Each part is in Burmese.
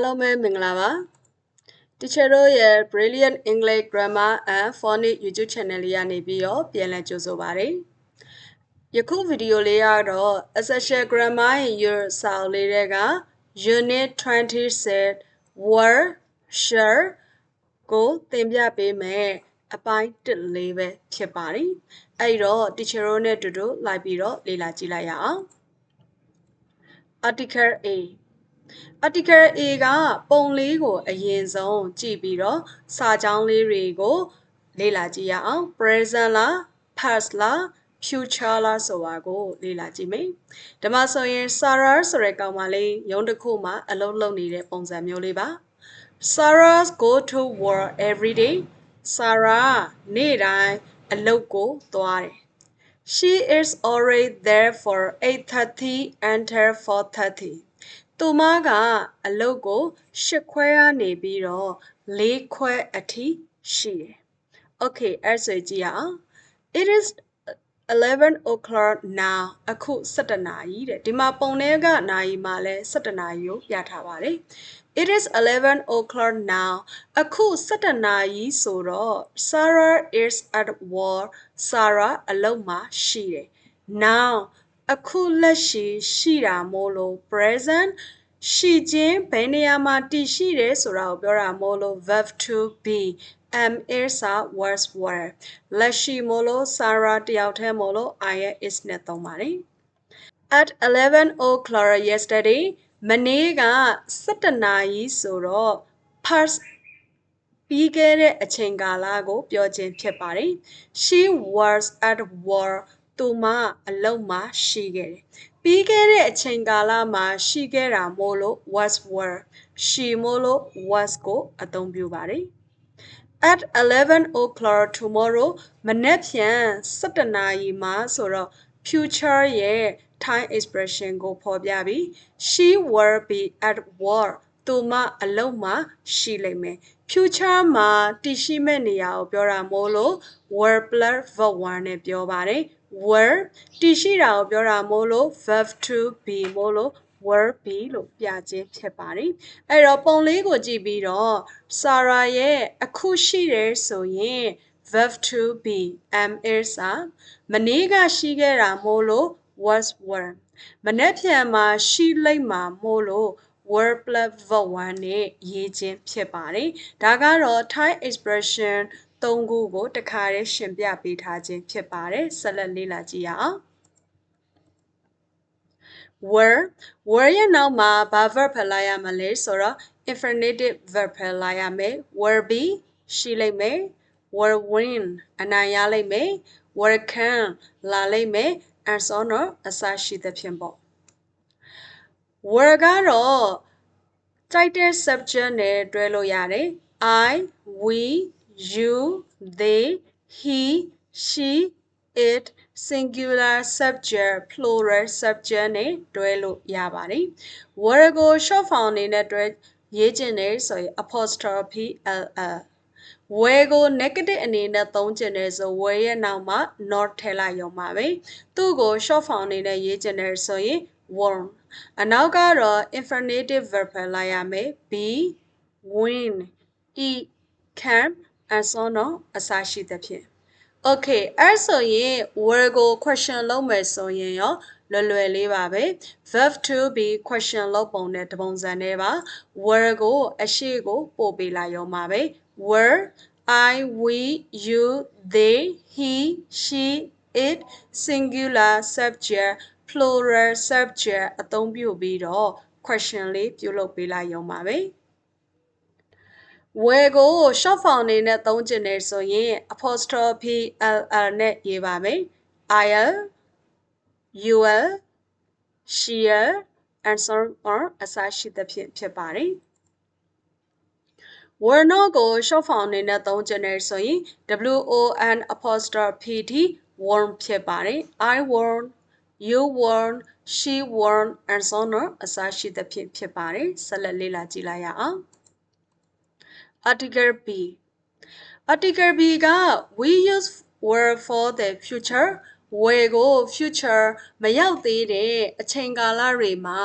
အားလုံးပဲမင်္ဂလာပါ Teacher တို့ရဲ့ Brilliant English Grammar and Phonics YouTube Channel လေးကနေပြီးတော့ပြန်လည်ကြိုဆိုပါရစေ။ယခုဗီဒီယိုလေးကတော့ Essential Grammar in Your စာအုပ်လေးတွေက Unit 26 Word Share ကိုသင်ပြပေးမယ်အပိုင်းတစ်လေးပဲဖြစ်ပါတယ်။အဲ့တော့ Teacher တို့နဲ့အတူတူလိုက်ပြီးတော့လေ့လာကြည့်လိုက်ရအောင်။ Article A article A ကပုံလေးကို အရင်ဆုံးကြည့်ပြီးတော့စာကြောင်းလေးတွေကို လေ့လာကြည့်ရအောင် present လား past လား future လားဆိုတာကိုလေ့လာကြည့်မယ်။ဒီမှာဆိုရင် Sarah ဆိုတဲ့ကောင်မလေးရုံးတစ်ခုမှာအလုပ်လုပ်နေတဲ့ပုံစံမျိုးလေးပါ။ Sarah go to work every day. Sarah နေ့တိုင်းအလုပ်ကိုသွားတယ်။ She is already there for 8:30 until 4:30. သူမကအလုပ်ကို၈ခွဲကနေပြီးတော့၄ခွဲအထိရှိတယ်။ Okay အဲ့ဆိုကြည့်ရအောင် It is 11 o'clock now အခု7နာရီတဲ့ဒီမှာပုံထဲကနာရီမှာလဲ7နာရီကိုပြထားပါတယ် It is 11 o'clock now အခု7နာရီဆိုတော့ Sarah is at work Sarah အလုပ်မှာရှိတယ် Now အခုလက်ရှိရှိတာမို့လို့ present ရှိခြင်းဘယ်နေရာမှာတည်ရှိတယ်ဆိုတာကိုပြောတာမို့လို့ verb to be am is a was were လက်ရှိမို့လို့ Sarah တယောက်တည်းမို့လို့ I ရဲ့ is နဲ့သုံးပါတယ် at 11 o'clock yesterday မနေ့က17နာရီဆိုတော့ past ပြီးခဲ့တဲ့အချိန်ကာလကို ပြောခြင်းဖြစ်ပါတယ် she was at work သူမအလုပ်မှာရှိခဲ့တယ်ပြီးခဲ့တဲ့အချိန်ကာလမှာရှိခဲ့တာမို့လို့ was were ရှိမို့လို့ was ကိုအသုံးပြုပါတယ် at 11 o'clock tomorrow မနေ့ဖြန်17နာရီမှာဆိုတော့ future ရဲ့ time expression ကိုဖော်ပြပြီး she will be at work သူမအလုပ်မှာရှိလိမ့်မယ် future မှာတည်ရှိမဲ့နေရာကိုပြောတာမို့လို့ were plus verb 1နဲ့ပြောပါတယ် were တည်ရှိတာကိုပြောတာမို့လို့ verb to be မို့လို့ were be လို့ပြခြင်းဖြစ်ပါတယ်အဲ့တော့ပုံလေးကိုကြည့်ပြီးတော့ Sarah ရဲ့အခုရှိတယ်ဆိုရင် verb to be am is a မနေ့ကရှိခဲ့တာမို့လို့ was were မနေ့ပြန်မှာရှိလိမ့်မှာမို့လို့ were plus verb 1နဲ့ရေးခြင်းဖြစ်ပါတယ်ဒါကတော့ Thai expression သုံးခုကိုတခါတည်းရှင်ပြပေးထားခြင်းဖြစ်ပါတယ်ဆက်လက်လေ့လာကြည့်ရအောင် were were ရဲ့နောက်မှာဘာ verb ဖယ်လိုက်ရမလဲဆိုတော့ infinitive verb ဖယ်လိုက်ရမယ် were be ရှိလိမ့်မယ် were win အနိုင်ရလိမ့်မယ် were can လာလိမ့်မယ် and so on အစရှိသဖြင့်ပေါ့ were ကတော့ကြိုက်တဲ့ subject နဲ့တွဲလို့ရတယ် I we you they he she it singular subject plural subject နဲ့တွဲလို့ရပါတယ် were ကို short form အနေနဲ့တွဲရေးချင်တယ်ဆိုရင် apostrophe ll ဝယ်ကို negative အနေနဲ့သုံးချင်တယ်ဆိုဝယ်ရဲ့နောက်မှာ not ထည့်လိုက်ရုံပါပဲသူ့ကို short form အနေနဲ့ရေးချင်တယ်ဆိုရင် worn အနောက်ကတော့ infinitive verb ဖယ်လိုက်ရမယ် be win eat can and so on အစရှိသဖြင့် okay အဲ့ဆိုရင် were ကို question လုပ်မယ်ဆိုရင်ရောလွယ်လွယ်လေးပါပဲ verb to be question လုပ်ပုံနဲ့တပုံစံနဲ့ပါ were ကိုအရှိကိုပို့ပေးလိုက်ရုံပါပဲ were I we you they he she it singular subject plural subject အသုံးပြုပြီးတော့ question လေးပြုလုပ်ပေးလိုက်ရုံပါပဲ ဝယ်ကို short form အနေနဲ့သုံးကျင်နေဆိုရင် apostrophe ll နဲ့ရေးပါမယ် i'll you'll she'll and so on အစရှိသဖြင့်ဖြစ်ပါတယ် were not ကို short form အနေနဲ့သုံးကျင်နေဆိုရင် won apostrophe t warn ဖြစ်ပါတယ် i warn you warn she warn and so on အစရှိသဖြင့်ဖြစ်ပါတယ်ဆက်လက်လေ့လာကြည့်လိုက်ရအောင် article b article b က we use were for the future where ကို future မရောက်သေးတဲ့အချိန်ကာလတွေမှာ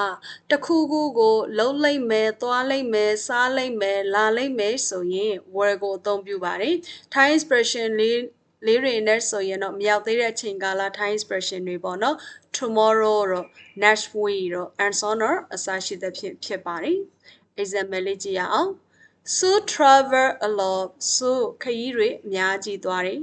တစ်ခုခုကိုလှုပ်လိုက်မယ်သွားလိုက်မယ်စားလိုက်မယ်လာလိုက်မယ်ဆိုရင် where ကိုအသုံးပြုပါတယ် Thai expression လေးလေးတွေနဲ့ဆိုရင်တော့မရောက်သေးတဲ့အချိန်ကာလ Thai expression တွေပေါ့နော် tomorrow တော့ next week တော့ and so on တော့အစရှိသဖြင့်ဖြစ်ပါတယ် example လေးကြည့်ရအောင် so travel a lot so ခရီးတွေအများကြီးသွားတယ်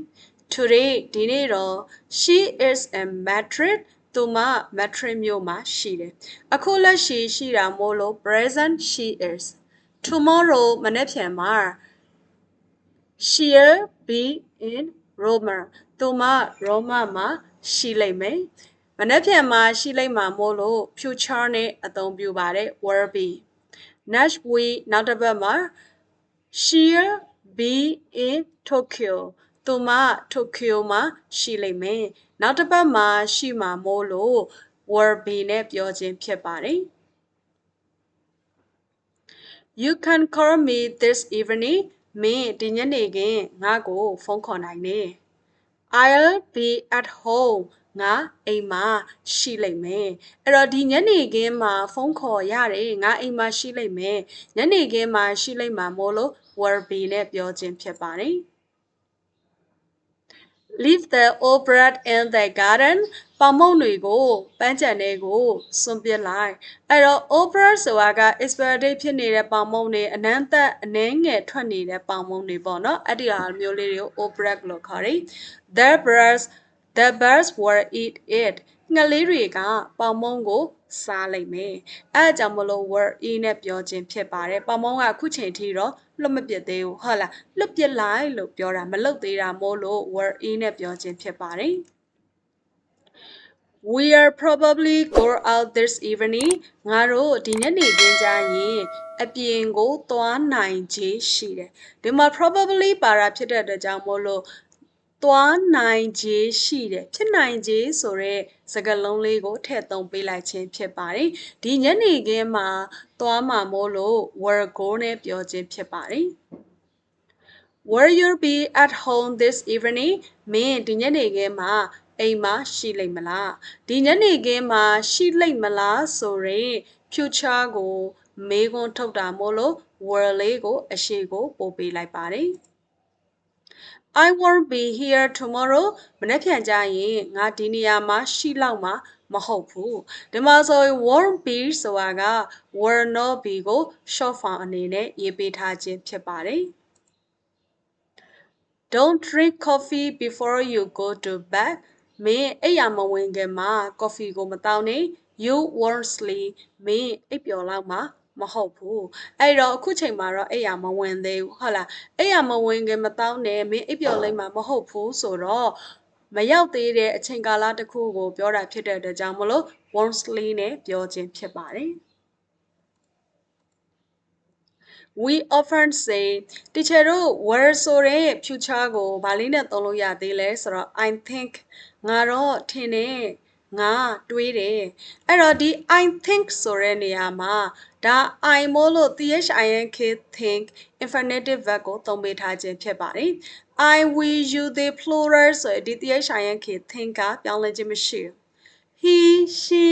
today ဒီနေ့တော့ she is in Madrid သူမ Madrid မြို့မှာရှိတယ်အခုလက်ရှိရှိတာမို့လို့ present she is tomorrow မနေ့ဖြန်မှာ she'll be in Roma သူမ Roma မှာရှိလိမ့်မယ်မနေ့ဖြန်မှာရှိလိမ့်မှာမို့လို့ future နဲ့အသုံးပြုပါတယ် will be next week နောက်တစ်ပတ်မှာ she'll be in Tokyo သူမ Tokyo မှာ ရှိလိမ့်မယ်နောက်တစ်ပတ်မှာ ရှိမှာမို့လို့ will be နဲ့ပြောခြင်းဖြစ်ပါတယ် You can call me this evening မင်းဒီညနေခင်းငါ့ကို ဖုန်းခေါ်နိုင်တယ် I'll be at home ငါအိမ်မှာရှိလိမ့်မယ်အဲ့တော့ဒီညနေခင်းမှာ ဖုန်းခေါ်ရတယ်ငါအိမ်မှာရှိလိမ့်မယ်ညနေခင်းမှာရှိလိမ့်မှာမို့လို့ will be နဲ့ပြောခြင်းဖြစ်ပါတယ် leave the old bread in the garden ပေါင်မုံတွေကိုပန်းချံတွေကိုစွန့်ပစ်လိုက်အဲ့တော့ old bread ဆိုတာက expiry ဖြစ်နေတဲ့ပေါင်မုံတွေအနမ်းသက်အနှဲငယ်ထွက်နေတဲ့ပေါင်မုံတွေပေါ့နော်အဲ့ဒီဟာမျိုးလေးတွေကို old bread လို့ခေါ်တယ် the birds the birds will eat it ငှက်လေးတွေကပေါင်မုံကိုစားလိုက်မယ်အဲအကြောင့်မလို့ were e နဲ့ပြောခြင်းဖြစ်ပါတယ်ပေါင်မုံကအခုချိန်ထိတော့လွတ်မပြစ်သေးဘူးဟုတ်လားလွတ်ပြစ်လိုက်လို့ပြောတာမလွတ်သေးတာမို့လို့ were e နဲ့ပြောခြင်းဖြစ်ပါတယ် We are probably go out this evening ငါတို့ဒီညနေခင်းကျရင်အပြင်ကိုသွားနိုင်ခြေရှိတယ်ဒီမှာ probably ပါတာဖြစ်တဲ့အတွက်ကြောင့်မို့လို့ သွားနိုင်ခြေရှိတယ်ဖြစ်နိုင်ခြေဆိုတဲ့စကားလုံးလေးကိုထည့်သုံးပေးလိုက်ခြင်းဖြစ်ပါတယ်ဒီညနေခင်းမှာသွားမှာမို့လို့ were go နဲ့ပြောခြင်းဖြစ်ပါတယ် Will you be at home this evening မင်းဒီညနေခင်းမှာအိမ်မှာရှိလိမ့်မလားဒီညနေခင်းမှာရှိလိမ့်မလားဆိုရင် future ကိုမေးခွန်းထုတ်တာမို့လို့ will လေးကိုအရှိကိုပို့ပေးလိုက်ပါတယ် I won't be here tomorrow မနေ့ပြန်ကြရင်ငါဒီနေရာမှာရှိလောက်မှာမဟုတ်ဘူးဒီမှာဆိုရင် won't be ဆိုတာက will not be ကို short form အနေနဲ့ရေးပေးထားခြင်းဖြစ်ပါတယ် Don't drink coffee before you go to bed မင်းအိပ်ယာမဝင်ခင်မှာ coffee ကိုမတောင်းနဲ့ you won't sleep မင်းအိပ်ပျော်လောက်မှာ မဟုတ်ဘူးအဲ့တော့အခုချိန်မှာတော့အိပ်ယာမဝင်သေးဘူးဟုတ်လားအိပ်ယာမဝင်ခင်မတောင်းနဲ့မင်းအိပ်ပျော်လိမ့်မှာမဟုတ်ဘူးဆိုတော့မရောက်သေးတဲ့အချိန်ကာလတစ်ခုကိုပြောတာဖြစ်တဲ့အတွက်ကြောင့်မလို့ won't sleep နဲ့ပြောခြင်းဖြစ်ပါတယ် we often say တချို့တို့ were ဆိုတဲ့ future ကိုဗာလေးနဲ့သုံးလို့ရသေးလဲဆိုတော့ I think ငါတော့ထင်တယ် ငါတွေးတယ်အဲ့တော့ဒီ I think ဆိုတဲ့နေရာမှာဒါ I မို့လို့ think think infinitive verb ကိုသုံးပေးထားခြင်းဖြစ်ပါတယ် I we you they plural ဆိုရင်ဒီ think think ကပြောင်းလဲခြင်းမရှိဘူး he she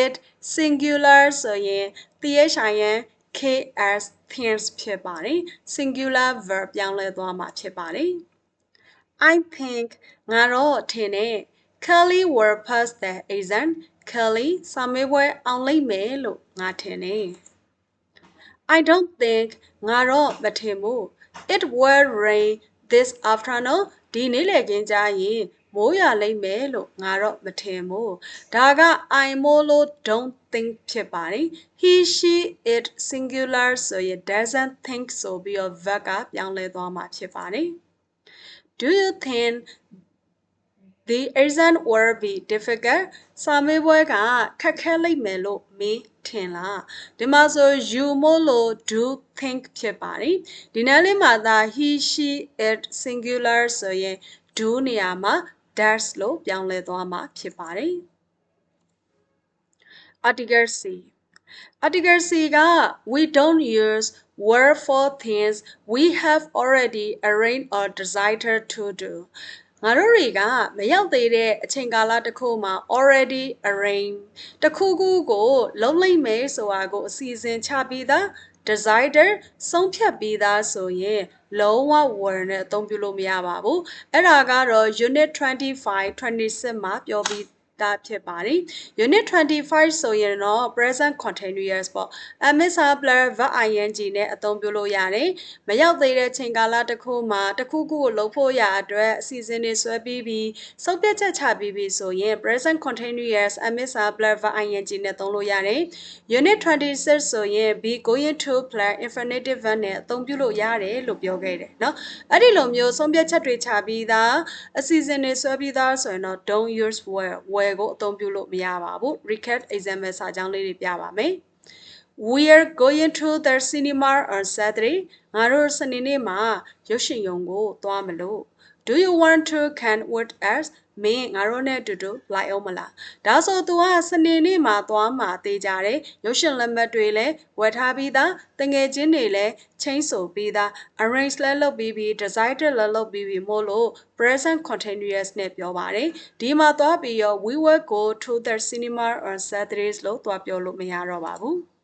it singular ဆိုရင် think ks things ဖြစ်ပါတယ် singular verb ပြောင်းလဲသွားမှာဖြစ်ပါတယ် I think ငါတော့ထင်တယ် Kelly will pass the exam Kelly စာမေးပွဲအောင်လိမ့်မယ်လို့ငါထင်တယ် I don't think ငါတော့မထင်ဘူး It will rain this afternoon ဒီနေ့လေကင်းကြရင်မိုးရွာလိမ့်မယ်လို့ငါတော့မထင်ဘူးဒါက I မို့လို့ don't think ဖြစ်ပါတယ် he she it singular ဆိုရင် doesn't think ဆိုပြီးတော့ verb ကပြောင်းလဲသွားမှာဖြစ်ပါတယ် Do you think the exam will be difficult စာမေးပွဲကခက်ခဲလိမ့်မယ်လို့မင်းထင်လားဒီမှာဆို you မို့လို့ do think ဖြစ်ပါတယ်ဒီနားလေးမှာသာ he she it singular ဆိုရင် do နေရာမှာ does လို့ပြောင်းလဲသွားမှာဖြစ်ပါတယ် article C article C က we don't use were for things we have already arranged or decided to do ငါတို့တွေကမရောက်သေးတဲ့အချိန်ကာလတစ်ခုမှာ already arrange တစ်ခုခုကိုလုံးလိုက်မယ်ဆိုတာကိုအစီအစဉ်ချပြီးသား decider ဆုံးဖြတ်ပြီးသားဆိုရင်လုံးဝ were နဲ့အသုံးပြုလို့မရပါဘူးအဲ့ဒါကတော့ unit 25 26မှာပြောပြီး ဒါဖြစ်ပါတယ် unit 25ဆိုရင်တော့ present continuous ပေါ့ amisa plus verb ing နဲ့အသုံးပြုလို့ရတယ်မရောက်သေးတဲ့ချိန်ကာလတစ်ခုမှာတစ်ခုခုကိုလုပ်ဖို့ရအတွက်အစီအစဉ်တွေဆွဲပြီးပြီးစုပ်ပြတ်ချက်ချပြီးပြီးဆိုရင် present continuous amisa plus verb ing နဲ့သုံးလို့ရတယ် unit 26ဆိုရင် be going to plus infinitive verb နဲ့အသုံးပြုလို့ရတယ်လို့ပြောခဲ့တယ်เนาะအဲ့ဒီလိုမျိုးဆုံးဖြတ်ချက်တွေချပြီးသားအစီအစဉ်တွေဆွဲပြီးသားဆိုရင်တော့ don't use were were ကိုအသုံးပြုလို့မရပါဘူး recap example စာကြောင်းလေးတွေပြပါမယ် We are going to the cinema on Saturday ငါတို့စနေနေ့မှာရုပ်ရှင်ရုံကိုသွားမလို့ Do you want to can with us မင်းငါတို့နဲ့အတူတူလိုက်အောင်မလားဒါဆို तू ကစနေနေ့မှာသွားမှာတေးကြတယ်ရုပ်ရှင်လက်မှတ်တွေလည်းဝယ်ထားပြီးသားတငယ်ချင်းတွေလည်းချင်းဆိုပြီးသား arrange လည်းလုပ်ပြီးပြီး decided လည်းလုပ်ပြီးပြီးမို့လို့ present continuous နဲ့ပြောပါတယ်ဒီမှာသွားပြီးရော we will go to the cinema on Saturdays လို့သွားပြောလို့မရတော့ပါဘူး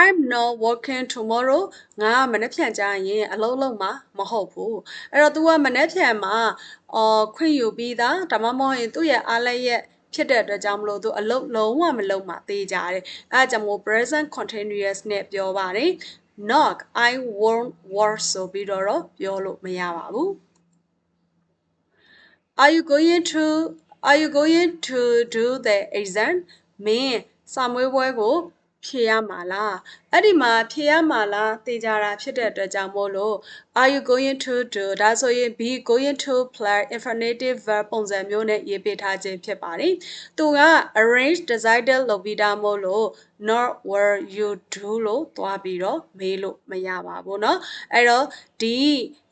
I'm not working tomorrow ငါမနေ့ပြန်ကြရင်အလုံးလုံးမှာမဟုတ်ဘူးအဲ့တော့ तू ကမနေ့ပြန်မှာအော်ခွင့်ယူပြီးသားဒါမှမဟုတ်ရင်သူ့ရဲ့အားလည်းရဲ့ဖြစ်တဲ့အတွက်ကြောင့်မလို့သူအလုံးလုံးဝမလုံးမှာတေးကြတယ်အဲကြောင့်မို့ present continuous နဲ့ပြောပါတယ် not I won't work ဆိုပြီးတော့ပြောလို့မရပါဘူး Are you going to Are you going to do the exam မင်းစာမွေးပွဲကို ဖြေရမှာလား အဲ့ဒီမှာဖြေရမှာလားသိကြတာဖြစ်တဲ့အတွက်ကြောင့်မို့လို့ are you going to do ဒါဆိုရင် be going to play infinitive verb ပုံစံမျိုးနဲ့ရေးပေးထားခြင်းဖြစ်ပါတယ်သူက arrange decided လုပ်ပြီးသားမို့လို့ not were you do လို့သွားပြီးတော့မေးလို့မရပါဘူးเนาะအဲ့တော့ဒီ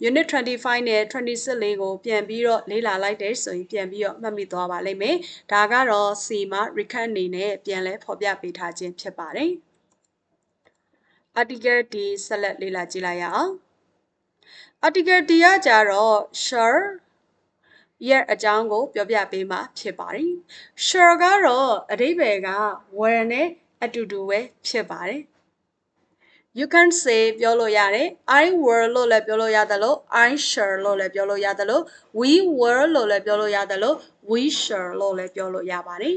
unit 25နဲ့26လေးကိုပြန်ပြီးတော့လေ့လာလိုက်တဲ့ဆိုရင်ပြန်ပြီးတော့မှတ်မိသွားပါလိမ့်မယ်ဒါကတော့ C မှာ recap အနေနဲ့ပြန်လဲဖော်ပြပေးထားခြင်းဖြစ်ပါတယ် article D ဆက်လက်လေ့လာကြည့်လိုက်ရအောင် article D ကကြတော့ sure ရဲ့အကြောင်းကို ပြောပြပေးမှာဖြစ်ပါတယ် sure ကတော့အဓိပ္ပာယ်က were နဲ့အတူတူပဲဖြစ်ပါတယ် you can say ပြောလို့ရတယ် I were လို့လည်းပြောလို့ရတယ်လို့ I sure လို့လည်းပြောလို့ရတယ်လို့ we were လို့လည်းပြောလို့ရတယ်လို့ we sure လို့လည်းပြောလို့ရပါတယ်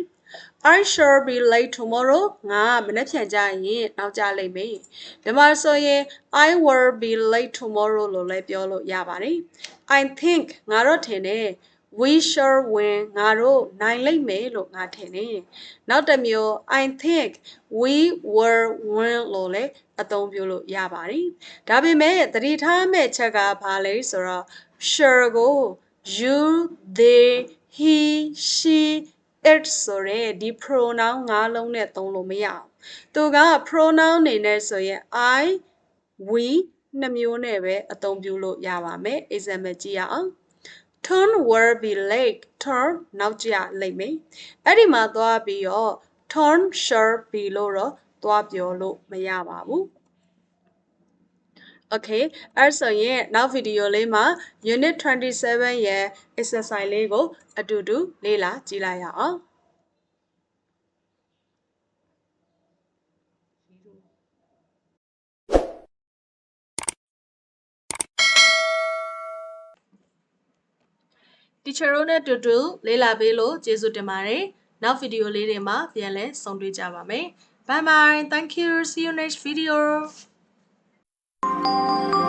I sure be late tomorrow ငါမနေ့ပြန်ကြရင်နောက်ကျလိမ့်မယ်ဒီမှာဆိုရင် I will be late tomorrow လို့လည်းပြောလို့ရပါတယ် I think ငါတော့ထင်တယ် we sure win ငါတို့နိုင်လိမ့်မယ်လို့ငါထင်တယ်နောက်တစ်မျိုး I think we will win လို့လည်းအသုံးပြုလို့ရပါတယ်ဒါပေမဲ့သတိထားမဲ့ချက်ကဘာလဲဆိုတော့ sure ကို you they he she it ဆိုတဲ့ဒီ pronoun ငါးလုံးနဲ့သုံးလို့မရအောင်သူက pronoun အနေနဲ့ဆိုရင် I we နှစ်မျိုးနဲ့ပဲအသုံးပြုလို့ရပါမယ် example ကြည့်ရအောင် turn will be late turn နောက်ကျလိမ့်မယ်အဲ့ဒီမှာသွားပြီးတော့ turn sure be လို့တော့သွားပြောလို့မရပါဘူး Okay အဲ့ဆိုရင်နောက်ဗီဒီယိုလေးမှာ unit 27ရဲ့ exercise လေးကို အတူတူလေ့လာကြည့်လိုက်ရအောင် teacher တို့နဲ့တူတူလေ့လာပေးလို့ကျေးဇူးတင်ပါတယ်နောက်ဗီဒီယိုလေးတွေမှာပြန်လည်ဆုံတွေ့ကြပါမယ် bye bye thank you see you next video Thank you.